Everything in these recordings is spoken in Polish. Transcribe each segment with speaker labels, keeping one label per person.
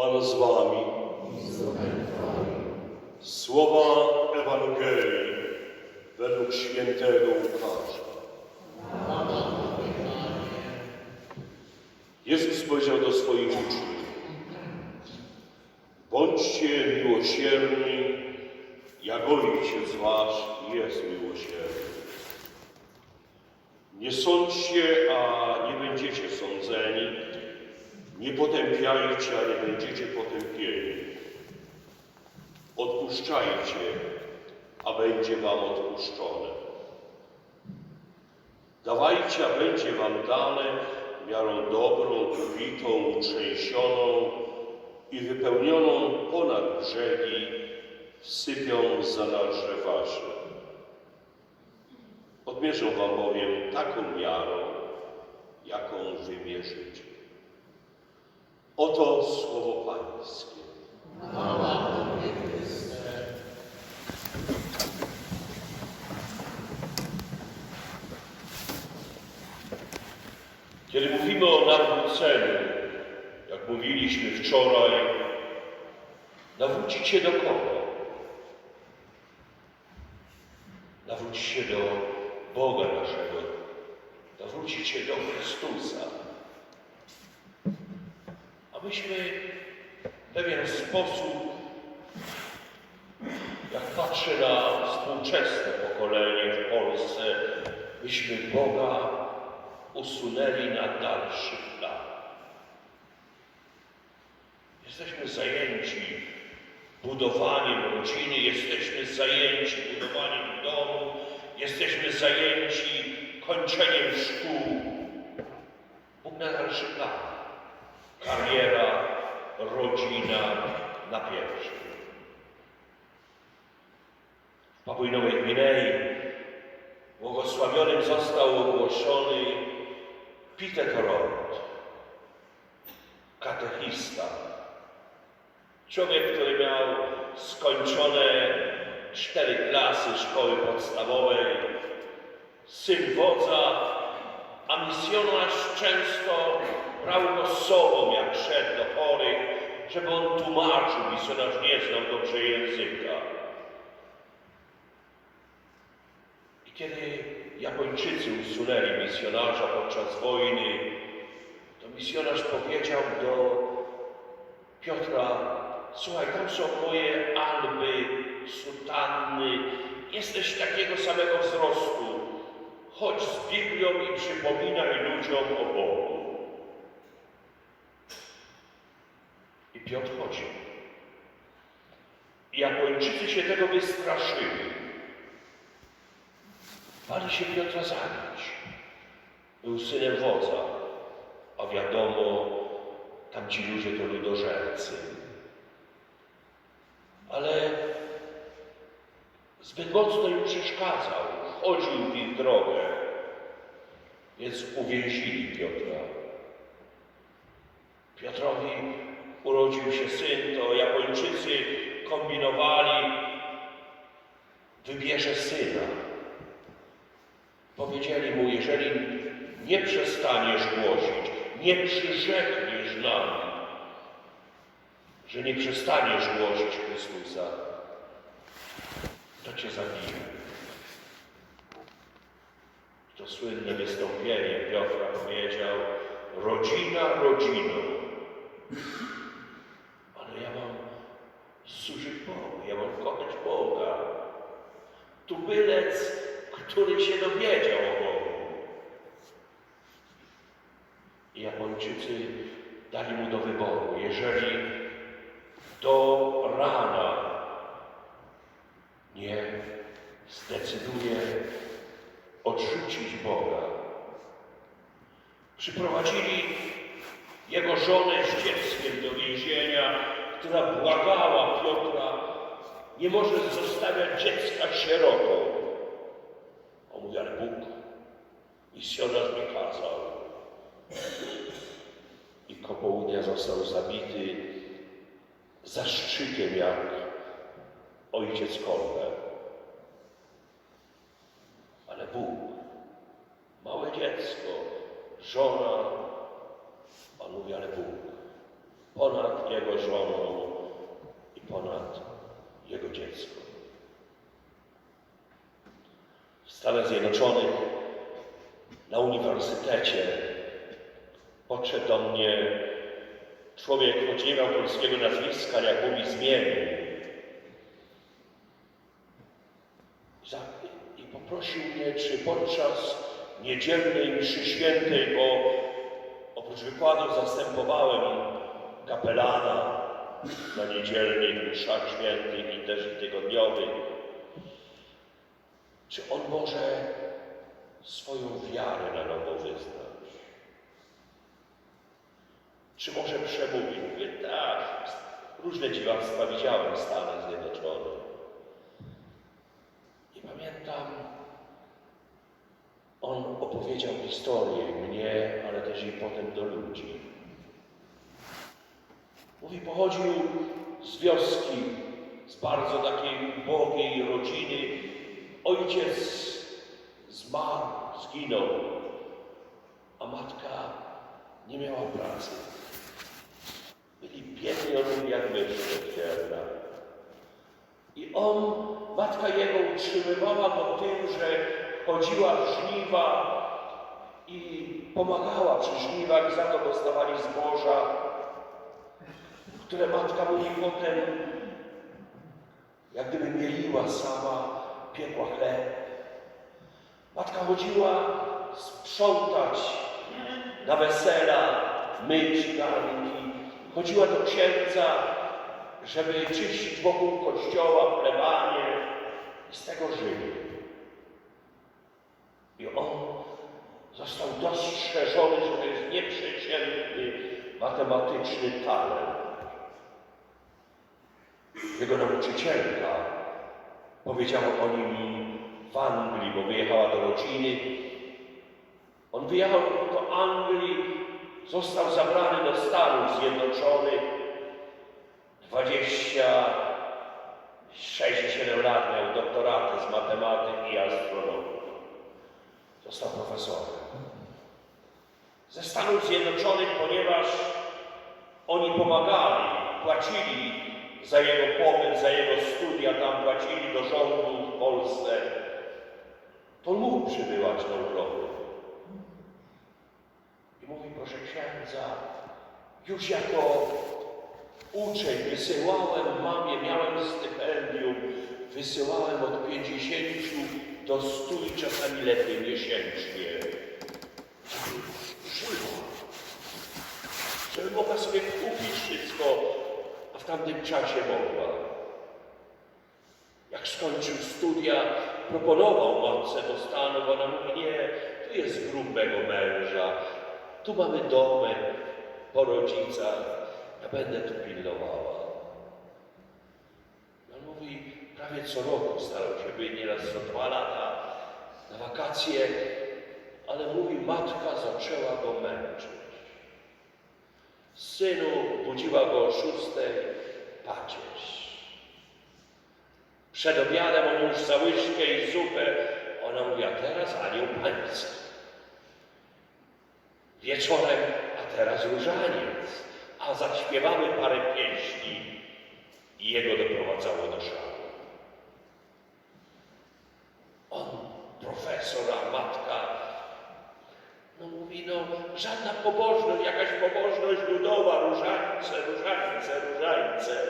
Speaker 1: Pan z wami. Słowa Ewangelii według świętego Łukasza. Jezus powiedział do swoich uczniów: Bądźcie miłosierni, jak Ojciec Wasz jest miłosierny. Nie sądźcie, a nie będziecie sądzeni. Nie potępiajcie, a nie będziecie potępieni. Odpuszczajcie, a będzie wam odpuszczone. Dawajcie, a będzie wam dane miarą dobrą, kubitą, utrzęsioną i wypełnioną ponad brzegi, wsypią za nasze wasze. Odmierzą wam bowiem taką miarą, jaką wymierzycie. Oto słowo Pańskie. Kiedy mówimy o nawróceniu, jak mówiliśmy wczoraj, nawrócić się do kogo? Nawrócić się do Boga naszego, nawrócić się do Chrystusa. Myśmy w pewien sposób, jak patrzę na współczesne pokolenie w Polsce, myśmy Boga usunęli na dalszy plan. Jesteśmy zajęci budowaniem rodziny, jesteśmy zajęci budowaniem domu, jesteśmy zajęci kończeniem szkół. Bóg na dalszy plan. Kariera, rodzina na pierwszy. W Papui Nowej Gwinei błogosławionym został ogłoszony Peter Rod, katechista. Człowiek, który miał skończone cztery klasy szkoły podstawowej, syn wodza, a misjonarz często brał go z sobą, jak szedł do chorych, żeby on tłumaczył. Misjonarz nie znał dobrze języka. I kiedy Japończycy usunęli misjonarza podczas wojny, to misjonarz powiedział do Piotra, słuchaj, tam są moje alby, sutanny, jesteś takiego samego wzrostu. Chodź z Biblią i przypominaj ludziom o Bogu. I Piotr chodził. I Japończycy się tego wystraszyli. Bali się Piotra zabić. Był synem wodza, a wiadomo, tamci ludzie to ludożercy. Ale zbyt mocno im przeszkadzał, chodził w ich drogę, więc uwięzili Piotra. Piotrowi urodził się syn, to Japończycy kombinowali, wybierze syna. Powiedzieli mu, jeżeli nie przestaniesz głosić, nie przyrzekniesz nam, że nie przestaniesz głosić Chrystusa, to cię zabiję. To słynne wystąpienie Piotra powiedział, rodzina rodziną, ale ja mam służyć Bogu, ja mam kochać Boga. Tubylec, który się dowiedział o Bogu. I Japończycy dali mu do wyboru, jeżeli do rana nie zdecyduje odrzucić Boga. Przyprowadzili jego żonę z dzieckiem do więzienia, która błagała Piotra, nie możesz zostawiać dziecka sierotą. On mówi, ale Bóg, misjonarz mi kazał. I ko południa został zabity zaszczykiem jak ojciec Kolbe. Ale Bóg, małe dziecko, żona, on mówi, ale Bóg, ponad jego żoną i ponad jego dziecko. W Stanach Zjednoczonych na uniwersytecie podszedł do mnie człowiek, choć nie miał polskiego nazwiska, jak mówi, zmienił. Za- I poprosił mnie, czy podczas niedzielnej mszy świętej, bo oprócz wykładów zastępowałem kapelana na niedzielnych mszach świętych i też i tygodniowych, czy on może swoją wiarę na nowo wyznać? Czy może przemówić? Mówię, tak, różne dziwactwa widziałem w Stanach Zjednoczonych. I pamiętam, on opowiedział historię mnie, ale też i potem do ludzi. Mówi, pochodził z wioski, z bardzo takiej ubogiej rodziny. Ojciec zmarł, zginął, a matka nie miała pracy. Byli biedni, on mówi, jak myszy śmiertelna. I on, matka jego utrzymywała go tym, że chodziła w żniwa i pomagała przy żniwach, za to dostawali zboża, które matka mówi potem, jak gdyby mieliła sama, piekła chleb. Matka chodziła sprzątać na wesela, myć garnki. Chodziła do księdza, żeby czyścić wokół kościoła, plebanie i z tego żyli. I on został dostrzeżony, że to jest nieprzeciętny matematyczny talent. Jego nauczycielka powiedziała o nim w Anglii, bo wyjechała do rodziny. On wyjechał do Anglii, został zabrany do Stanów Zjednoczonych. 26-7 lat miał doktoraty z matematyki i astronomii. Został profesorem. Ze Stanów Zjednoczonych, ponieważ oni pomagali, płacili za jego pobyt, za jego studia, tam płacili do rządu w Polsce, to mógł przybywać do Europy. I mówi, proszę księdza, już jako uczeń wysyłałem mamie, miałem stypendium, wysyłałem od 50 do 100 i czasami lepiej miesięcznie. Żyła. Żeby mogła sobie kupić wszystko, w tamtym czasie mogła. Jak skończył studia, proponował matce do Stanów, ona mówi, nie, tu jest grób mego męża, tu mamy domek po rodzicach, ja będę tu pilnowała. I on mówi, prawie co roku starał się być, nieraz co dwa lata na wakacje, ale mówi, matka zaczęła go męczyć. Synu, budziła go o szóstej, pacierz. Przed obiadem on już za łyżkę i zupę. Ona mówi, a teraz anioł pański. Wieczorem, a teraz różaniec. A zaśpiewamy parę pieśni i jego doprowadzało do szału. On, profesor, a matka, mówi, no żadna pobożność, jakaś pobożność ludowa, różańce, różańce, różańce,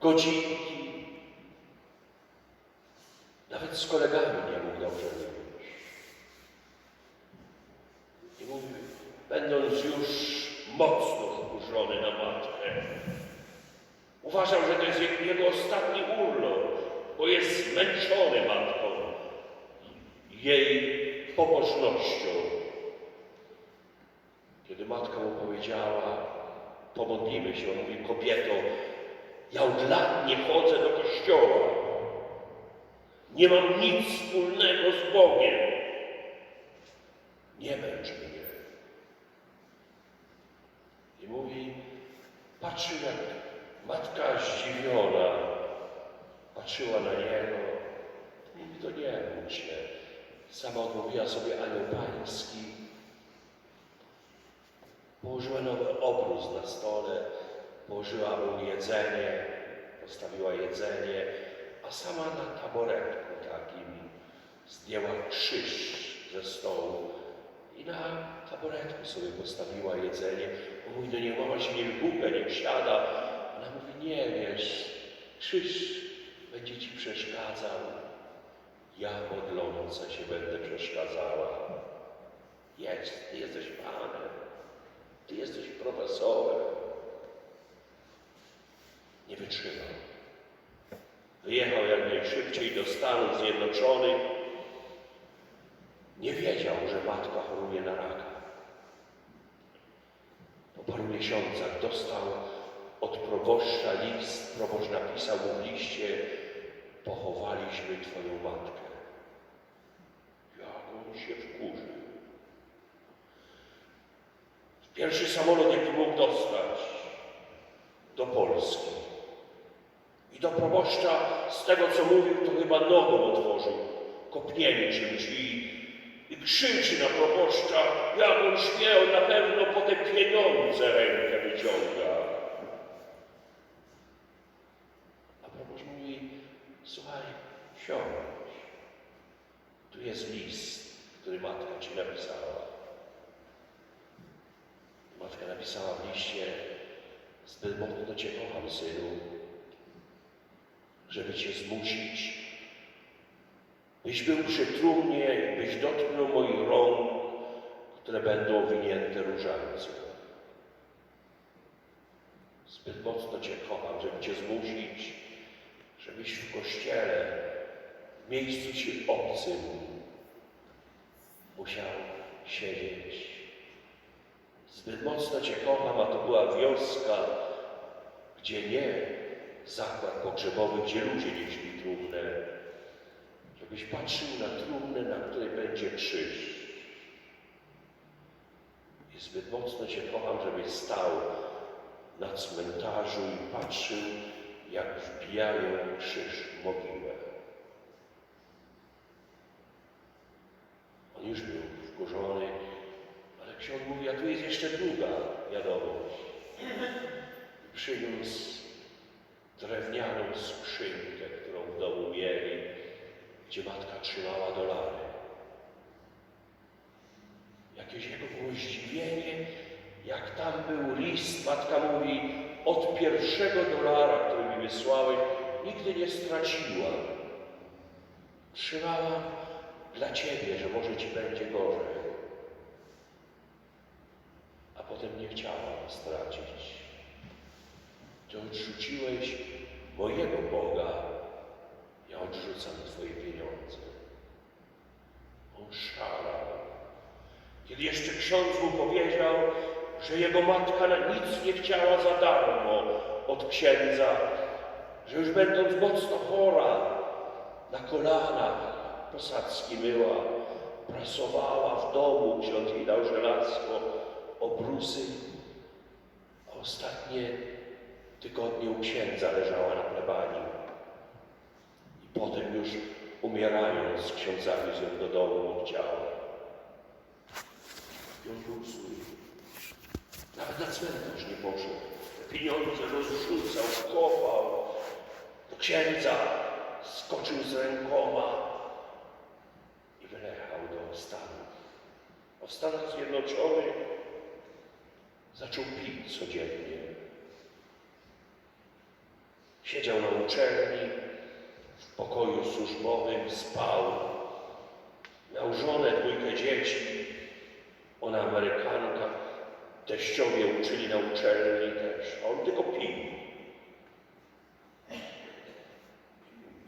Speaker 1: godzinki. Nawet z kolegami nie mógł dobrze mówić. I mówi, będąc już mocno wkurzony na matkę, uważał, że to jest jego ostatni urlop, bo jest zmęczony matką, jej pobożnością. Kiedy matka mu powiedziała, pomodlimy się, on mówi, kobieto, ja od lat nie chodzę do kościoła. Nie mam nic wspólnego z Bogiem. Nie męcz mnie. I mówi, patrzy jak matka zdziwiona, patrzyła na niego. Mówi, to nie się. Sama odmówiła sobie anioł pański. Położyła nowy obrus na stole, położyła mu jedzenie, postawiła jedzenie, a sama na taboretku takim zdjęła krzyż ze stołu i na taboretku sobie postawiła jedzenie. On mówi, no nie mama się nie wygłupia, niech siada. Ona mówi, nie wiesz, krzyż będzie ci przeszkadzał. Ja modląca się będę przeszkadzała. Jest, ty jesteś panem, ty jesteś profesorem. Nie wytrzymał. Wyjechał jak najszybciej do Stanów Zjednoczonych. Nie wiedział, że matka choruje na raka. Po paru miesiącach dostał od proboszcza list. Proboszcz napisał mu w liście, pochowaliśmy twoją matkę. Jak on się Pierwszy samolot, jaki mógł dostać do Polski. I do proboszcza, z tego co mówił, to chyba nogą otworzył, kopnięciem drzwi i krzyczy na proboszcza, jak on śmie, on na pewno po te pieniądze rękę wyciąga. A proboszcz mówi, słuchaj, siądź. Tu jest list, który matka ci napisała. Napisała w liście, zbyt mocno Cię kocham, synu, żeby Cię zmusić, byś był przy trumnie, byś dotknął moich rąk, które będą owinięte różańcem. Zbyt mocno Cię kocham, żeby Cię zmusić, żebyś w kościele, w miejscu Ci obcym, musiał siedzieć. Zbyt mocno Cię kocham, a to była wioska, gdzie nie zakład pogrzebowy, gdzie ludzie nieśli trumnę, żebyś patrzył na trumnę, na której będzie krzyż. I zbyt mocno Cię kocham, żebyś stał na cmentarzu i patrzył, jak wbijają krzyż w mogiłę. On już był wkurzony, ale ksiądz mówi, a tu jest jeszcze druga wiadomość. I Przyniósł drewnianą skrzynkę, którą w domu mieli, gdzie matka trzymała dolary. Jakieś jego było zdziwienie, jak tam był list, matka mówi, od pierwszego dolara, który mi wysłałeś, nigdy nie straciłam. Trzymałam dla Ciebie, że może Ci będzie gorzej. A potem nie chciałam stracić. Ty odrzuciłeś mojego Boga, ja odrzucam Twoje pieniądze. On szalał. Kiedy jeszcze ksiądz mu powiedział, że jego matka na nic nie chciała za darmo od księdza, że już będąc mocno chora, na kolanach posadzki myła, prasowała w domu, ksiądz jej dał żelazko, obrusy, a ostatnie tygodnie u księdza leżała na plebanii. I potem już umierając z księdzami z do domu oddziała. I on był zły. Nawet na cmentarz nie poszedł. Te pieniądze rozrzucał, kopał. Do księdza skoczył z rękoma i wyjechał do Stanów. A w Stanach Zjednoczonych zaczął pić codziennie. Siedział na uczelni, w pokoju służbowym, spał. Miał żonę, dwójkę dzieci. Ona Amerykanka. Teściowie uczyli na uczelni też. On tylko pił.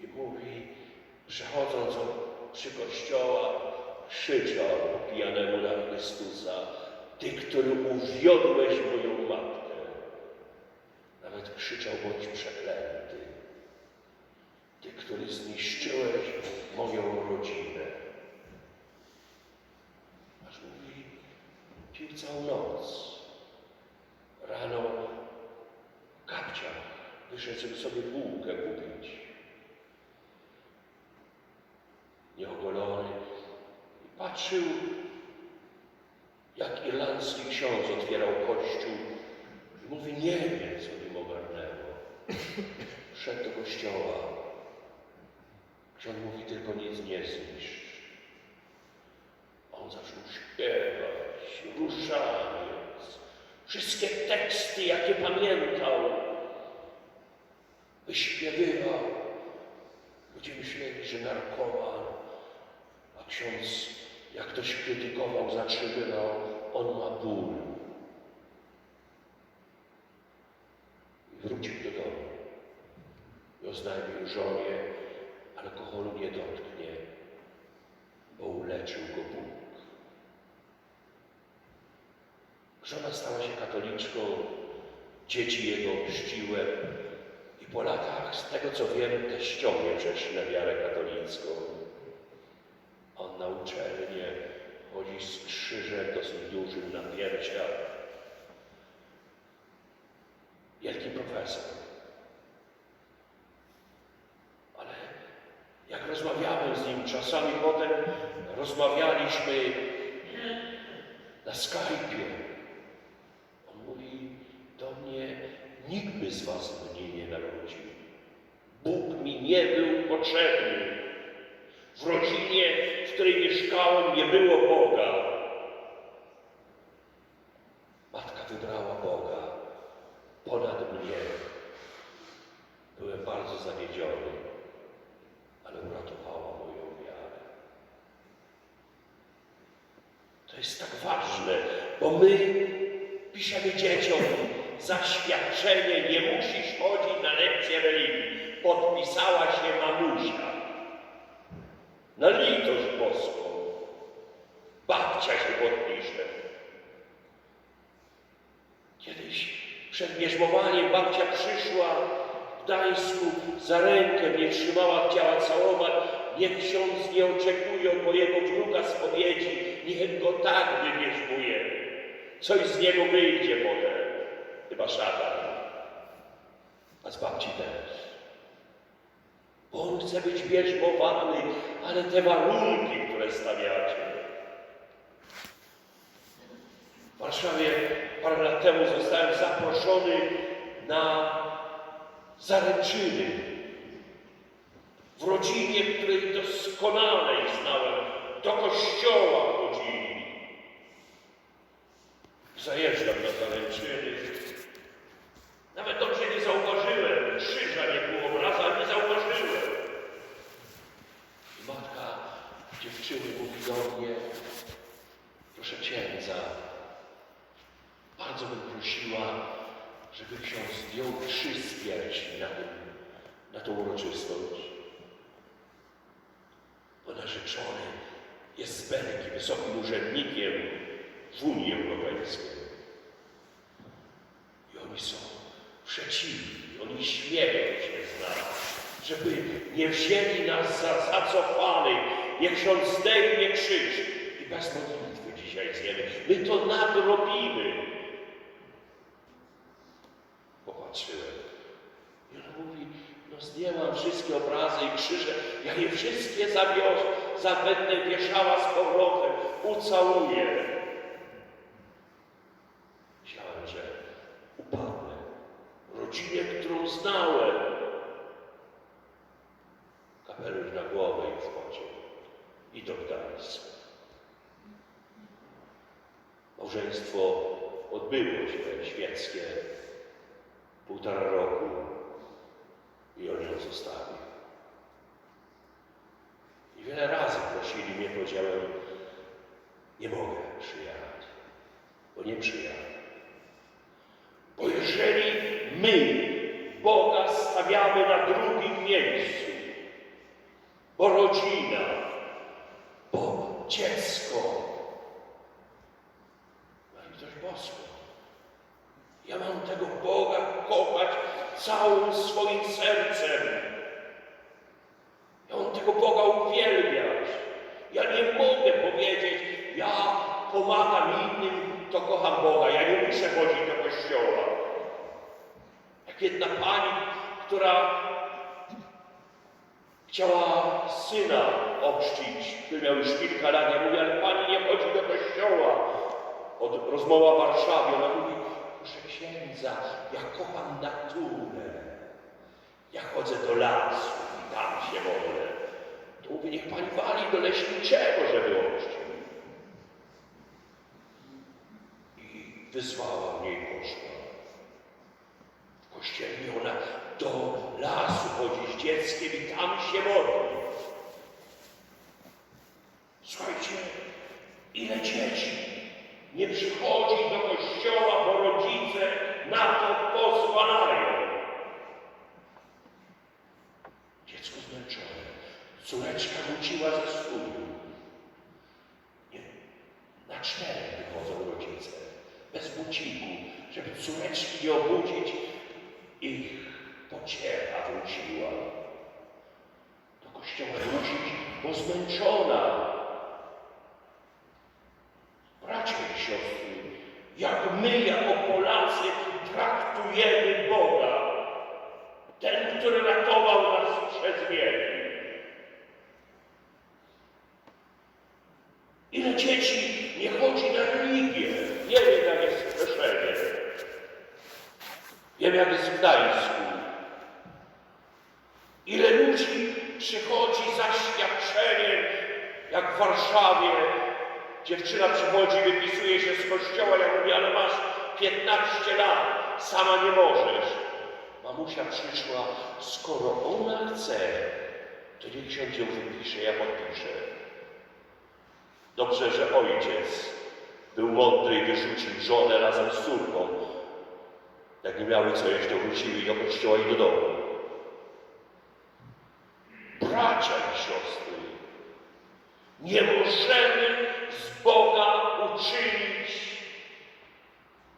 Speaker 1: I mówi, przechodząc przy kościoła, krzyczał pijanemu na Chrystusa, Ty, który uwiodłeś moją matkę. Nawet krzyczał, bądź przeklęty. Ty, który zniszczyłeś moją rodzinę. Aż mówi, pił całą noc. Rano kapcia wyszedł sobie bułkę kupić. Nieogolony. I patrzył, jak irlandzki ksiądz otwierał kościół i mówi, nie wie, co nim ogarnęło. Szedł do kościoła. Ksiądz mówi, tylko nic nie zniszcz. On zaczął śpiewać, ruszając. Wszystkie teksty, jakie pamiętał, wyśpiewywał. Ludzie myśleli, że narkoman, a ksiądz, jak ktoś krytykował, zatrzymywał, on ma ból. I wrócił do domu i oznajmił żonie, alkoholu nie dotknie, bo uleczył go Bóg. Żona stała się katoliczką, dzieci jego chrzciły i po latach, z tego co wiem, teściowie przeszli na wiarę katolicką. On na uczelnię chodzi z krzyżem dosyć dużym na piersiach. Wielki profesor. Ale jak rozmawiałem z nim, czasami potem rozmawialiśmy na Skype'ie. On mówi do mnie, z was mnie nie narodził. Bóg mi nie był potrzebny. W rodzinie, w której mieszkałem, nie było Boga. Matka wybrała Boga ponad mnie. Byłem bardzo zawiedziony, ale uratowała moją wiarę. To jest tak ważne, bo my piszemy dzieciom zaświadczenie, nie musisz chodzić na lekcje religii. Podpisała się mamusia. Na litość boską. Babcia się podpisze. Kiedyś przed bierzmowaniem babcia przyszła w Gdańsku za rękę mnie trzymała, chciała całować. Niech ksiądz nie oczekuje od mojego wnuka spowiedzi, niech go tak wybierzmuje. Coś z niego wyjdzie potem. Chyba szatan. A z babci też. Bo on chce być bierzmowany, ale te warunki, które stawiacie. W Warszawie parę lat temu zostałem zaproszony na zaręczyny w rodzinie, której doskonale znałem. Do kościoła chodzili. Zajeżdżam na zaręczyny. Nawet dobrze nie zauważyłem. Krzyża nie było obraza, ale nie zauważyłem. I matka dziewczyny mówi do mnie, proszę księdza, bardzo bym prosiła, żeby ksiądz zdjął krzyż z piersi na, na tą uroczystość. Bo narzeczony jest z Belgii, wysokim urzędnikiem w Unii Europejskiej. I oni są przeciwni, oni śmieją się z nas, żeby nie wzięli nas za zacofanych. Niech ksiądz zdejmie krzyż i bez modlitwy dzisiaj zjemy. My to nadrobimy. Popatrzyłem. I on mówi, no zdjęłam wszystkie obrazy i krzyże, ja je wszystkie zawiozę, za będę wieszała z powrotem, ucałuję. Rodzinę, którą znałem. Kapelusz na głowę i wchodził. I do Gdańska. Małżeństwo odbyło się świeckie półtora roku i on ją zostawił. I wiele razy prosili mnie, powiedziałem, nie mogę przyjechać, bo nie przyjadę. Bo jeżeli my Boga stawiamy na drugim miejscu, bo rodzina, bo dziecko, na litość boską, ja mam tego Boga kochać całym swoim sercem. Ja mam tego Boga uwielbiać. Ja nie mogę powiedzieć, ja pomagam innym, to kocham Boga. Ja nie muszę chodzić do kościoła. Jak jedna pani, która chciała syna ochrzcić, który miał już kilka lat, ja mówię, ale pani nie chodzi do kościoła. od, rozmowa w Warszawie. Ona mówi, proszę księdza, ja kocham naturę. Ja chodzę do lasu i tam się modlę. To mówię, niech pani wali do leśniczego, żeby ościł. I wyzwała mnie i poszła. W kościele i ona do lasu chodzi z dzieckiem i tam się modli. Słuchajcie, ile dzieci nie przychodzi do kościoła, bo rodzice na to pozwalają. Dziecko zmęczone. Córeczka wróciła ze studiów. Nie, na czterech wychodzą rodzice, bez buciku, żeby córeczki nie obudzić. Ich pociera wróciła. Do kościoła wrócić, bo zmęczona. Bracia i siostry, jak my jako Polacy traktujemy Boga, ten, który ratował nas przez wieki. Ile dzieci nie chodzi na religię? Nie wiem, jak jest Krzeszewie. Wiem, jak jest w Gdańsku. Ile ludzi przychodzi za świadczeniem, jak w Warszawie. Dziewczyna przychodzi, wypisuje się z kościoła. Ja mówię, ale masz 15 lat, sama nie możesz. Mamusia przyszła, skoro ona chce, to niech ksiądz ją wypisze, ja podpiszę. Dobrze, że ojciec był mądry i wyrzucił żonę razem z córką. Jak nie miały co jeść, to wróciły do kościoła i do domu. Bracia i siostry, nie możemy z Boga uczynić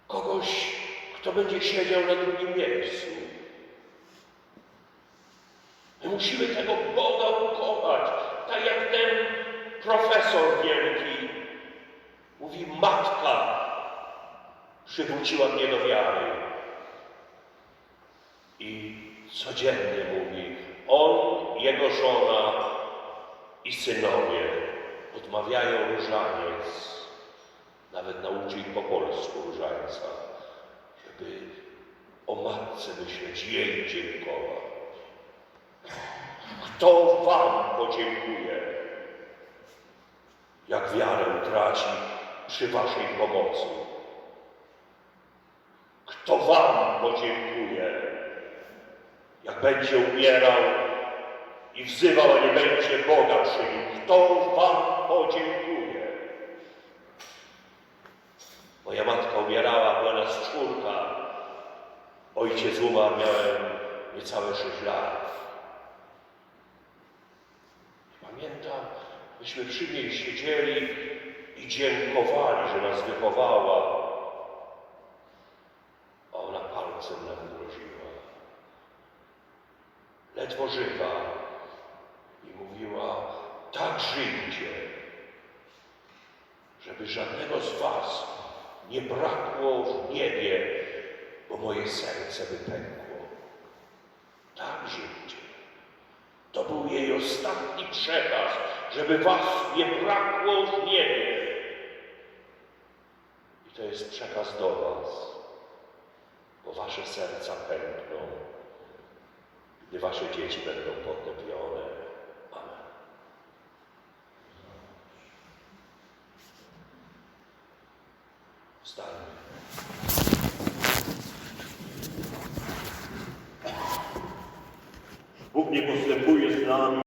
Speaker 1: kogoś, kto będzie siedział na drugim miejscu. My musimy tego Boga ukochać, tak jak ten profesor wielki mówi, matka przywróciła mnie do wiary. I codziennie mówi, on, jego żona i synowie odmawiają różaniec. Nawet nauczy ich po polsku różańca, żeby o matce myśleć, jej dziękować. Kto wam podziękuje, jak wiarę utraci przy waszej pomocy? Kto wam podziękuje, jak będzie umierał i wzywał, a nie będzie Boga przy nim? Kto wam podziękuje? Moja matka umierała, była nas czwórka. Ojciec umarł, miałem niecałe sześć lat. Pamiętam, myśmy przy niej siedzieli i dziękowali, że nas wychowała. A ona palcem nam groziła. Ledwo żywa i mówiła, tak żyjcie, żeby żadnego z was nie brakło w niebie, bo moje serce by pękło. Tak żyjcie. To był jej ostatni przekaz, żeby was nie brakło w niebie. I to jest przekaz do was, bo wasze serca pękną, gdy wasze dzieci będą potępione.